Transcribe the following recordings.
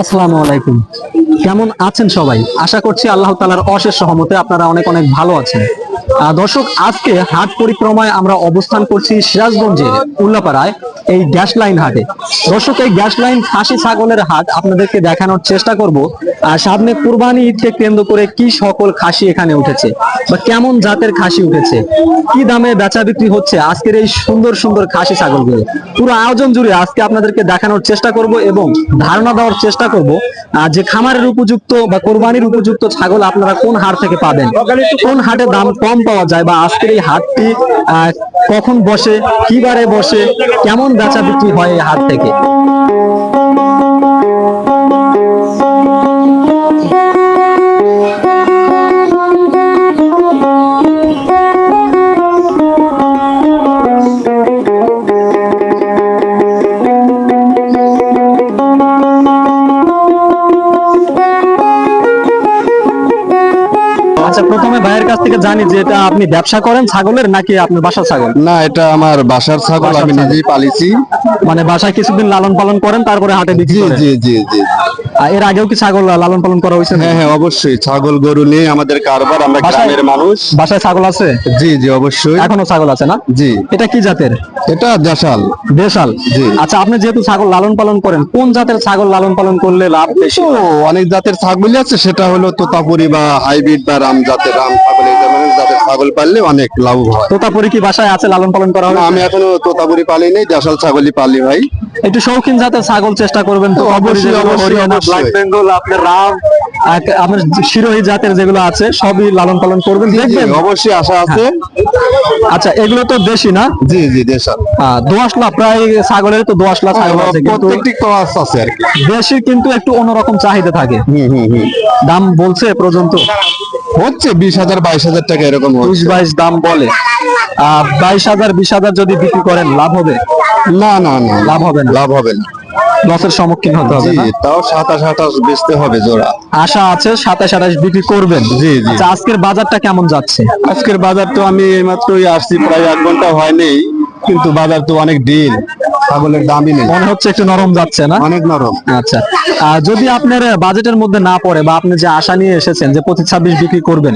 আসসালামু আলাইকুম। কেমন আছেন সবাই? আশা করছি আল্লাহ তালার অশেষ সহমতে আপনারা অনেক অনেক ভালো আছেন। দর্শক, আজকে হাট পরিক্রমায় আমরা অবস্থান করছি সিরাজগঞ্জের উল্লাপাড়ায়, এই গ্যাস লাইন হাটে। দর্শক, এই গ্যাস লাইন খাসি ছাগলের হাট আপনাদেরকে দেখানোর চেষ্টা করব। আর সামনে কুরবানি ঈদকে কেন্দ্র করে কি সকল খাসি এখানে উঠেছে বা কেমন জাতের খাসি উঠেছে, কি দামে বেচা বিক্রি হচ্ছে আজকের এই সুন্দর সুন্দর খাসি ছাগলগুলো। পুরো আয়োজন জুড়ে আজকে আপনাদেরকে দেখানোর চেষ্টা করব এবং ধারণা দেওয়ার চেষ্টা করব যে খামারের উপযুক্ত বা কোরবানির উপযুক্ত ছাগল আপনারা কোন হাট থেকে পাবেন, কোন হাটে দাম কম পাওয়া যায় বা আজকের এই হাটটি কখন বসে কি বারে বসে, কেমন বেচা বিক্রি হয় এই হাট থেকে? থেকে জানি যে এটা আপনি ব্যবসা করেন ছাগলের নাকি আপনার বাসার ছাগল? না এটা আমার বাসার ছাগল আমি নিজেই পালিছি মানে বাসায় কিছুদিন লালন পালন করেন তারপরে হাটে বিক্রি করেন? জি জি জি। এর আগেও কি ছাগল লালন পালন করা হয়েছে? হ্যাঁ হ্যাঁ অবশ্যই। ছাগল গরু নিয়ে আমাদের কারবার আমরা গ্রামের মানুষ। বাসায় ছাগল আছে? জি জি অবশ্যই। এখনও ছাগল আছে না? জি। এটা কি জাতের? এটা দেশাল। দেশাল? জি। আচ্ছা আপনি যেহেতু ছাগল লালন পালন করেন কোন জাতের ছাগল লালন পালন করলে লাভ বেশি? অনেক জাতের ছাগলই আছে সেটা হলো তোতাপুরি বা হাইব্রিড বা রাম জাতের রাম ছাগল ছাগল পাললে অনেক লাভ হয়। তোতাপুরি কি বাসায় আছে লালন পালন করা হবে আমি এখনও তোতাপুরি পালি নেই দেশাল ছাগলই পালি ভাই। একটু শৌখিন জাতের ছাগল চেষ্টা করবেন তো অবশ্যই। ব্ল্যাক বেঙ্গল আপনার রাম আপনার শিরোহী জাতের যেগুলো আছে সবই লালন পালন করবেন দেখবেন? অবশ্যই আশা আছে। আচ্ছা এগুলো তো দেশি না? জি জি দেশাল আহ, দোআঁশলা প্রায় ছাগলের তো দোআঁশলা ছাগল আছে কিন্তু প্রত্যেকটি ক্লাস আছে আর কি। দেশি কিন্তু একটু অন্যরকম চাহিদা থাকে। হুম হুম হুম। দাম বলছে পর্যন্ত। হচ্ছে বিশ হাজার বাইশ হাজার টাকা এরকম বিশ বাইশ দাম বলে। বাইশ হাজার বিশ হাজার যদি বিক্রি করেন লাভ হবে? না না না লাভ হবে না। লাভ হবে না। লসের সম্মুখীন হতে হবে তাও সাতাশ আঠাশ বেচতে হবে জোড়া। আশা আছে সাতাশ আঠাশ বিক্রি করবেন? জি, জি। আচ্ছা আজকের বাজারটা কেমন যাচ্ছে? আজকের বাজার তো আমি এইমাত্রই আসছি প্রায় এক ঘণ্টা হয়নি কিন্তু বাজার তো অনেক ডিল। ছাগলের দামই নেই। মনে হচ্ছে একটু নরম যাচ্ছে না? অনেক নরম। আচ্ছা। আহ, যদি আপনার বাজেটের মধ্যে না পড়ে বা আপনি যে আশা নিয়ে এসেছেন যে পঁচিশ ছাব্বিশ বিক্রি করবেন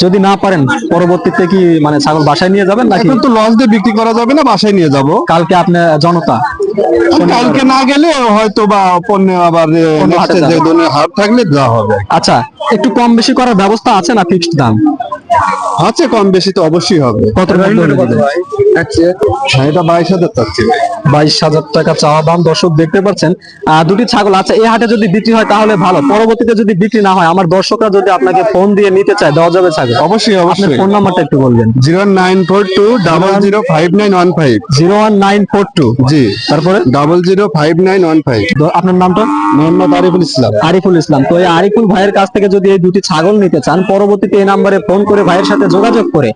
যদি না পারেন পরবর্তীতে কি মানে ছাগল বাসায় নিয়ে যাবেন নাকি? তো লস দিয়ে বিক্রি করা যাবে না বাসায় নিয়ে যাব। কালকে আপনার জনতা? কালকে না গেলে হয়তো বা পণ্য আবার। হাট থাকলে দেওয়া হবে। আচ্ছা একটু কম বেশি করার ব্যবস্থা আছে না ফিক্সড দাম? আছে কম বেশি তো অবশ্যই হবে। কত এটা বাইশ হাজার চাচ্ছি বাইশ হাজার টাকা চাওয়া দাম দর্শক দেখতে পাচ্ছেন। দুটি ছাগল আচ্ছা এই হাটে যদি বিক্রি হয় তাহলে ভালো। পরবর্তীতে যদি বিক্রি না হয় আমার দর্শকরা যদি আপনাকে ফোন দিয়ে নিতে চায় দেওয়া যাবে ছাগল। অবশ্যই ফোন নাম্বারটা একটু বলবেন। Zero nine four two double zero five nine one five zero one nine four two. জি। তারপরে? Double zero five nine one five. আপনার নামটা? মোহাম্মদ আরিফুল ইসলাম। আরিফুল ইসলাম। তো এই আরিফুল ভাইয়ের কাছ থেকে যদি এই দুটি ছাগল নিতে চান পরবর্তীতে এই নাম্বারে ফোন করে ভাইয়ের সাথে যোগাযোগ করে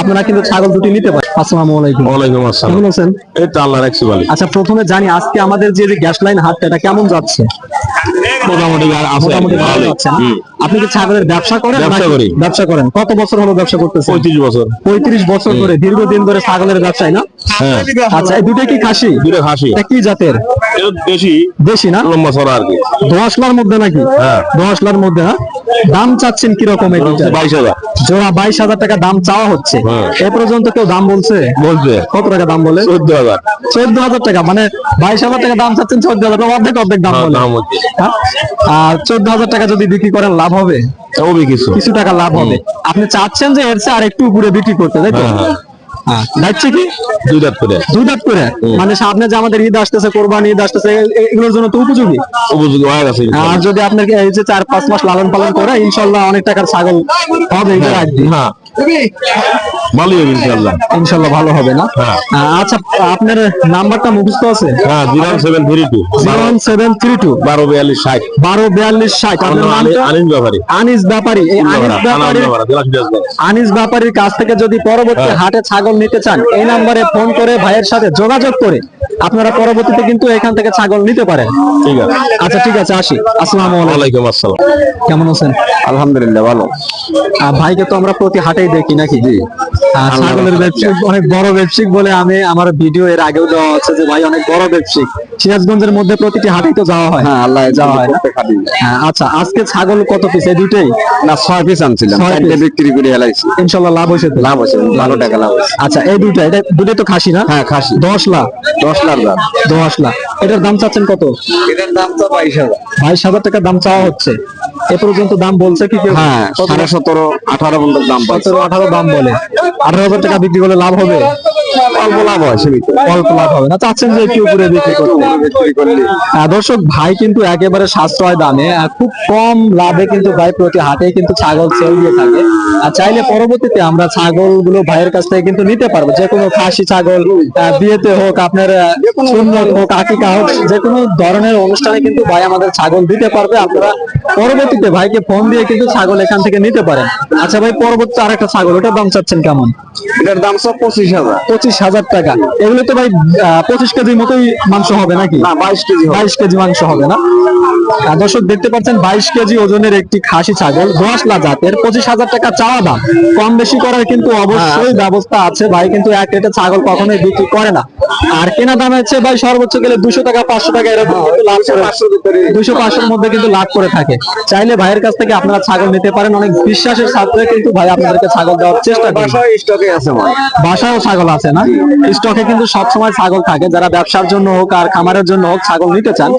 আপনারা কিন্তু ছাগল দুটি নিতে পারেন। আসসালামু আলাইকুম। ওয়ালাইকুম আসসালাম। কেমন আছেন? এই তো আল্লাহ রাখছি বলি আচ্ছা প্রথমে জানি আজকে আমাদের যে গ্যাস লাইন হাটটা এটা কেমন যাচ্ছে? মোটামুটি আর আছে ভালো যাচ্ছে আপনি কি ছাগলের ব্যবসা করেন ব্যবসা করি। ব্যবসা করেন? কত বছর হলো ব্যবসা করতেছেন? পঁয়ত্রিশ বছর। পঁয়ত্রিশ বছর ধরে দীর্ঘদিন ধরে ছাগলের ব্যবসায় না? হ্যাঁ। আচ্ছা এই দুটো কি খাসি? দুটো খাসি। এটা কি জাতের? দেশি দেশি না? লম্বা ছড়া আর কি। দোয়াশলার মধ্যে নাকি? হ্যাঁ। দোয়াশলার মধ্যে না দাম চাচ্ছেন কীরকম এই দুইটার? বাইশ হাজার। জোড়া বাইশ হাজার টাকা দাম চাওয়া হচ্ছে। হ্যাঁ। এ পর্যন্ত কেউ দাম বলছে? বলছে। কত টাকা দাম বলে? চোদ্দ হাজার। চোদ্দ হাজার টাকা মানে বাইশ হাজার টাকা দাম চাচ্ছেন চোদ্দ হাজার অর্ধেক অর্ধেক দাম হ্যাঁ, বলে। হ্যাঁ? আর চোদ্দ হাজার টাকা যদি বিক্রি করেন লাভ হবে? কিছু। কিছু টাকা লাভ হবে। আপনি চাচ্ছেন যে এর চেয়ে আর একটু উপরে বিক্রি করতে তাই তো? হ্যাঁ, হ্যাঁ। হ্যাঁ। যাচ্ছে কি? দুই দাঁত করে। দুই দাঁত করে? মানে সামনে যে আমাদের ঈদ আসতেছে কোরবানি ঈদ আসতেছে এগুলোর জন্য তো উপযোগী? উপযোগী হয়ে গেছে আর যদি আপনার এই যে চার পাঁচ মাস লালন পালন করে ইনশাল্লাহ অনেক টাকার ছাগল হবে হ্যাঁ। ভালোই হবে ইনশাল্লাহ ইনশাল্লাহ ভালো হবে না? হ্যাঁ। আচ্ছা আপনার নাম্বারটা মুখস্থ আছে? হ্যাঁ আপনার নামটা ব্যাপারী। ব্যাপারী। এই ব্যাপারী আনিস ব্যাপারীর কাছ থেকে যদি পরবর্তী হ্যাঁ। হাটে ছাগল নিতে চান এই নাম্বারে ফোন করে ভাইয়ের সাথে যোগাযোগ করে আপনারা পরবর্তীতে কিন্তু এখান থেকে ছাগল নিতে পারেন। ঠিক আছে। আচ্ছা ঠিক আছে আসি। আসসালামু আলাইকুম। আসসালাম। কেমন আছেন? আলহামদুলিল্লাহ ভালো। ভাইকে তো আমরা প্রতি হাটেই দেখি নাকি? জি। ছাগলের ব্যবসায়িক অনেক বড় ব্যবসায়িক বলে আমি আমার ভিডিও এর আগেও দেওয়া হচ্ছে যে ভাই অনেক বড় ব্যবসায়িক। সিরাজগঞ্জের মধ্যে প্রতিটি হাটেই তো যাওয়া হয়। হ্যাঁ আল্লাহ যাওয়া হয়। হ্যাঁ, আচ্ছা আজকে ছাগল কত পিস এই দুইটাই? না ছয় পিস আনছিলাম। চারটে বিক্রি করে হেলাইছি। ইনশাল্লাহ লাভ হয়েছে? লাভ আছে ভালো টাকা লাভ আছে আচ্ছা এই দুইটা এটা দুটোই তো খাসি না? হ্যাঁ খাসি। দশ লাখ? দশ লাখ দাম দশ লাখ। এটার দাম চাচ্ছেন কত? এটার দাম তো বাইশ হাজার। বাইশ হাজার টাকা দাম চাওয়া হচ্ছে। এ পর্যন্ত দাম বলছে কি হ্যাঁ? সাড়ে সতেরো আঠারো পর্যন্ত দাম সতেরো আঠারো দাম বলে। আঠারো হাজার টাকা বিক্রি করলে লাভ হবে? অল্প দর্শক ভাই কিন্তু একেবারে সাশ্রয় দামে খুব কম লাভে কিন্তু ভাই প্রতি হাটে কিন্তু ছাগল সেল দিয়ে থাকে আর চাইলে পরবর্তীতে আমরা ছাগলগুলো ভাইয়ের কাছ থেকে কিন্তু নিতে পারব যে কোনো খাসি ছাগল বিয়েতে হোক আপনার সুন্নত হোক আকিকা হোক যে কোনো ধরনের অনুষ্ঠানে কিন্তু ভাই আমাদের ছাগল দিতে পারবে আপনারা পরবর্তীতে ভাইকে ফোন দিয়ে কিন্তু ছাগল এখান থেকে নিতে পারেন আচ্ছা ভাই পরবর্তী আরেকটা ছাগল ওটার দাম চাচ্ছেন কেমন এটার দাম সব পঁচিশ হাজার পঁচিশ হাজার। টাকা। এগুলো তো ভাই পঁচিশ কেজির মতোই মাংস হবে নাকি? না বাইশ কেজি বাইশ কেজি মাংস হবে না? দর্শক দেখতে পাচ্ছেন বাইশ কেজি ওজনের একটি খাসি ছাগল দোয়াশলা জাতের পঁচিশ হাজার টাকা চাওয়া দাম। কম বেশি করার কিন্তু অবশ্যই ব্যবস্থা আছে ভাই কিন্তু এক রেটে ছাগল কখনোই বিক্রি করে না। আর কেনা দাম হচ্ছে ভাই সর্বোচ্চ গেলে দুশো টাকা পাঁচশো টাকা এরকম কিন্তু লাভ করে দুশো পাঁচশোর মধ্যে কিন্তু লাভ করে থাকে। চাইলে ভাইয়ের কাছ থেকে আপনারা ছাগল নিতে পারেন অনেক বিশ্বাসের সাথে কিন্তু ভাই আপনাদেরকে ছাগল দেওয়ার চেষ্টা করে। বাসায় স্টকে আছে বাসায়ও ছাগল আছে না? স্টকে কিন্তু সবসময় ছাগল থাকে যারা ব্যবসার জন্য হোক আর খামারের জন্য হোক ছাগল নিতে চান।